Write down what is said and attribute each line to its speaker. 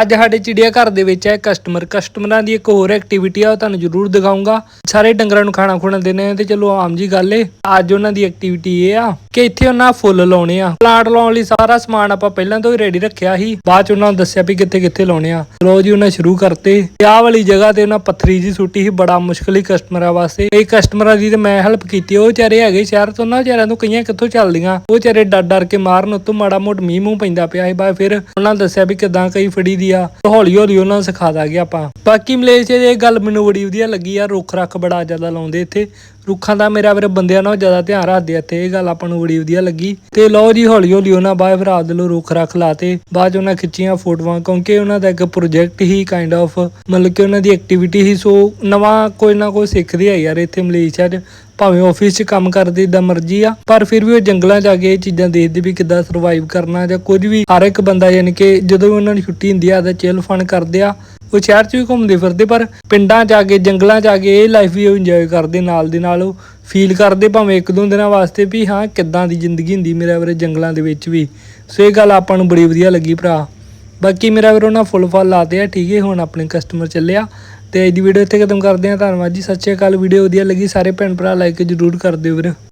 Speaker 1: ਅੱਜ ਸਾਡੇ ਚਿੜੀਆ ਘਰ ਦੇ ਵਿੱਚ ਹੈ ਕਸਟਮਰ ਕਸਟਮਰਾਂ ਦੀ ਇੱਕ ਹੋਰ ਐਕਟੀਵਿਟੀ ਆ, ਉਹ ਤੁਹਾਨੂੰ ਜ਼ਰੂਰ ਦਿਖਾਉਂਗਾ। ਸਾਰੇ ਡੰਗਰਾਂ ਨੂੰ ਖਾਣਾ ਖੁਣਾ ਦੇਣੇ ਆ ਤੇ ਚਲੋ ਆਮ ਜੀ ਗੱਲ ਏ, ਅੱਜ ਉਹਨਾਂ ਦੀ ਐਕਟੀਵਿਟੀ ਇਹ ਆ ਕਿ ਇੱਥੇ ਉਹਨਾਂ ਫੁੱਲ ਲਾਉਣੇ ਆ। ਪਲਾਂਟ ਲਾਉਣ ਲਈ ਸਾਰਾ ਸਮਾਨ ਆਪਾਂ ਪਹਿਲਾਂ ਤੋਂ ਹੀ ਰੈਡੀ ਰੱਖਿਆ ਸੀ, ਬਾਅਦ ਚ ਉਹਨਾਂ ਨੂੰ ਦੱਸਿਆ ਵੀ ਕਿੱਥੇ ਕਿੱਥੇ ਲਾਉਣੇ ਆ। ਲੋ ਜੀ, ਉਹਨਾਂ ਸ਼ੁਰੂ ਕਰਤੇ। ਤੇ ਆਹ ਵਾਲੀ ਜਗ੍ਹਾ ਤੇ ਉਹਨਾਂ ਪੱਥਰੀ ਜੀ ਸੁੱਟੀ ਸੀ, ਬੜਾ ਮੁਸ਼ਕਲ ਹੀ ਕਸਟਮਰਾਂ ਵਾਸਤੇ। ਇਹ ਕਸਟਮਰਾਂ ਦੀ ਤੇ ਮੈਂ ਹੈਲਪ ਕੀਤੀ, ਉਹ ਵਿਚਾਰੇ ਹੈਗੇ ਸ਼ਹਿਰ ਤੋਂ ਨਾ ਵਿਚਾਰਿਆਂ ਤੋਂ ਕਈਆਂ ਕਿੱਥੋਂ ਚੱਲਦੀਆਂ। ਉਹ ਵਿਚਾਰੇ ਡਰ ਡਰ ਕੇ ਮਾਰਨ, ਉਤੋਂ ਮਾੜਾ ਮੋਟ ਮੀਂਹ ਮੂੰਹ ਪੈਂਦਾ ਪਿਆ ਸੀ ਬਾਅਦ ਫਿਰ ਉਹਨਾਂ ਨੇ ਦੱਸਿਆ ਵੀ ਕਿਦਾਂ ਕਈ ਫੜੀ ਦੀ ਆ। ਹੌਲੀ ਹੌਲੀ ਉਹਨਾਂ ਨੂੰ ਸਿਖਾ ਦਾਂਗੇ ਆਪਾਂ। ਬਾਕੀ ਮਲੇਸ਼ੀਆ 'ਚ ਇਹ ਗੱਲ ਮੈਨੂੰ ਬੜੀ ਵਧੀਆ ਲੱਗੀ ਆ। ਰੁੱਖ ਰੱਖ ਬੜਾ ਜ਼ਿਆਦਾ ਲਾਉਂਦੇ ਇੱਥੇ। ਰੁੱਖਾਂ ਦਾ ਮੇਰਾ ਵੀਰੇ ਬੰਦਿਆਂ ਨਾਲ ਜ਼ਿਆਦਾ ਧਿਆਨ ਰੱਖਦੇ ਆ ਇੱਥੇ। ਇਹ ਗੱਲ ਆਪਾਂ ਨੂੰ ਬੜੀ ਵਧੀਆ ਲੱਗੀ। ਤੇ ਲਓ ਜੀ ਹੌਲੀ ਹੌਲੀ ਉਹਨਾਂ ਬਾਅਦ ਫਿਰ ਆਪ ਦੇ ਲੋ ਰੁੱਖ ਰੱਖ ਲਾਤੇ ਬਾਅਦ 'ਚ ਉਹਨਾਂ ਖਿੱਚੀਆਂ ਫੋਟੋਆਂ, ਕਿਉਂਕਿ ਉਹਨਾਂ ਦਾ ਇੱਕ ਪ੍ਰੋਜੈਕਟ ਹੀ ਕਾਈਂਡ ਆਫ ਮਤਲਬ ਕਿ ਉਹਨਾਂ ਦੀ ਐਕਟੀਵਿਟੀ ਹੀ ਸੋ ਨਵਾਂ ਕੋਈ ਨਾ ਕੋਈ ਸਿੱਖਦੇ ਆ ਯਾਰ ਇੱਥੇ ਮਲੇਸ਼ੀਆ 'ਚ। ਭਾਵੇਂ ਆਫਿਸ 'ਚ ਕੰਮ ਕਰਦੇ ਦਾ ਮਰਜ਼ੀ ਆ, ਪਰ ਫਿਰ ਵੀ ਉਹ ਜੰਗਲਾਂ 'ਚ ਆ ਕੇ ਇਹ ਚੀਜ਼ਾਂ ਦੇਖਦੇ ਵੀ ਕਿੱਦਾਂ ਸਰਵਾਈਵ ਕਰਨਾ ਜਾਂ ਕੁਝ ਵੀ। ਹਰ ਇੱਕ ਬੰਦਾ ਯਾਨੀ ਕਿ ਜਦੋਂ ਵੀ ਉਹਨਾਂ ਨੂੰ ਛੁੱਟੀ ਹੁੰਦੀ ਆ ਤਾਂ ਚਿਲ ਫਨ ਕਰਦੇ ਆ। ਉਹ ਸ਼ਹਿਰ 'ਚ ਵੀ ਘੁੰਮਦੇ ਫਿਰਦੇ, ਪਰ ਪਿੰਡਾਂ 'ਚ ਆ ਕੇ, ਜੰਗਲਾਂ 'ਚ ਆ ਕੇ ਇਹ ਲਾਈਫ ਵੀ ਉਹ ਇੰਜੋਏ ਕਰਦੇ ਨਾਲ ਦੇ ਨਾਲ, ਉਹ ਫੀਲ ਕਰਦੇ ਭਾਵੇਂ ਇੱਕ ਦੋ ਦਿਨਾਂ ਵਾਸਤੇ ਵੀ, ਹਾਂ, ਕਿੱਦਾਂ ਦੀ ਜ਼ਿੰਦਗੀ ਹੁੰਦੀ ਮੇਰਾ ਵੀਰੇ ਜੰਗਲਾਂ ਦੇ ਵਿੱਚ ਵੀ। ਸੋ ਇਹ ਗੱਲ ਆਪਾਂ ਨੂੰ ਬੜੀ ਵਧੀਆ ਲੱਗੀ ਭਰਾ। ਬਾਕੀ ਮੇਰਾ ਵੀਰ ਉਹਨਾਂ ਫੁੱਲ ਫਲ ਲਾਤੇ ਆ ਠੀਕ ਹੈ, ਹੁਣ ਆਪਣੇ ਕਸਟਮਰ ਚੱਲਿਆ ਤੇ ਅੱਜ ਦੀ ਵੀਡੀਓ ਇੱਥੇ ਖਤਮ ਕਰਦੇ ਆ ਧੰਨਵਾਦ ਜੀ, ਸਤਿ ਸ਼੍ਰੀ ਅਕਾਲ ਵੀਡੀਓ ਵਧੀਆ ਲੱਗੀ, ਸਾਰੇ ਭੈਣ ਭਰਾ ਲਾਈਕ ਜ਼ਰੂਰ ਕਰ ਦਿਓ ਵੀਰ।